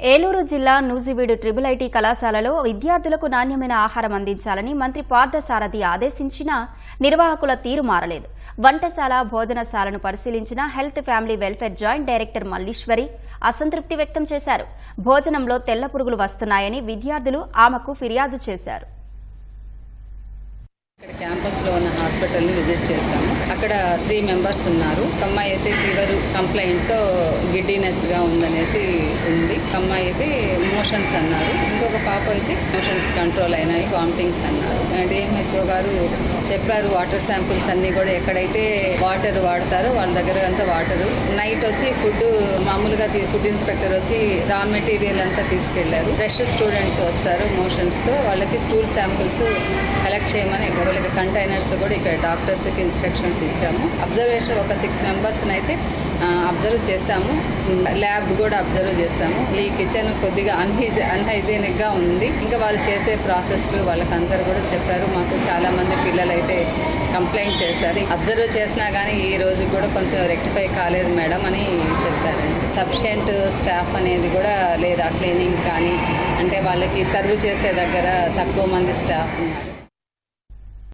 ఏలూరు జిల్లా Nuzvid triple IT కళాశాలలో విద్యార్థులకు నాణ్యమైన ఆహారం అందించాలని మంత్రి పార్థసారథి ఆదేశించినా నిర్వాహకుల తీరు మారలేదు. వంటశాల భోజనశాలను పరిశీలించిన health family welfare joint director Malleswari అసంతృప్తి వ్యక్తం చేశారు. భోజనంలో తెల్ల పురుగులు వస్తున్నాయని విద్యార్థులు ఆమెకు ఫిర్యాదు చేశారు. క్యాంపస్లో క్యాంపస్లో ఉన్న హాస్పిటల్ని విజిట్ చేశాము. అక్కడ త్రీ మెంబర్స్ ఉన్నారు. ఒక అమ్మాయి అయితే ఫీవర్ కంప్లైంట్తో గిడ్డీనెస్గా ఉందనేసి ఉంది. ఒక అమ్మాయి అయితే మోషన్స్ అన్నారు. ఇంకొక పాప అయితే మోషన్స్ కంట్రోల్ అయినాయి వామిటింగ్స్ అన్నారు. అండ్ డిఎంహెచ్ఓ గారు చెప్పారు వాటర్ శాంపిల్స్ అన్ని కూడా ఎక్కడైతే వాటర్ వాడతారో వాళ్ళ దగ్గర అంతా వాటర్. నైట్ వచ్చి ఫుడ్ మామూలుగా ఫుడ్ ఇన్స్పెక్టర్ వచ్చి రా మెటీరియల్ అంతా తీసుకెళ్ళారు ఫ్రెష్ స్టూడెంట్స్ వస్తారు మోషన్స్తో వాళ్ళకి స్టూల్ శాంపిల్స్ కలెక్ట్ చేయమని వాళ్ళకి కంటైనర్స్ కూడా ఇక్కడ డాక్టర్స్కి ఇన్స్ట్రక్షన్స్ ఇచ్చాము. అబ్జర్వేషన్ ఒక సిక్స్ మెంబర్స్ని అయితే అబ్జర్వ్ చేశాము. ల్యాబ్ కూడా అబ్జర్వ్ చేశాము. ఈ కిచెన్ కొద్దిగా అన్హైజీ అన్హైజీనిక్గా ఉంది. ఇంకా వాళ్ళు చేసే ప్రాసెస్లు వాళ్ళకందరూ కూడా చెప్పారు. మాకు చాలామంది పిల్లలు అయితే కంప్లైంట్ చేశారు. అబ్జర్వ్ చేసినా కానీ ఈ రోజు కూడా కొంచెం రెక్టిఫై కాలేదు మేడం అని చెప్పారు. సఫిషియంట్ స్టాఫ్ అనేది కూడా లేదా క్లీనింగ్ కానీ అంటే వాళ్ళకి సర్వ్ చేసే దగ్గర తక్కువ మంది స్టాఫ్ ఉన్నారు.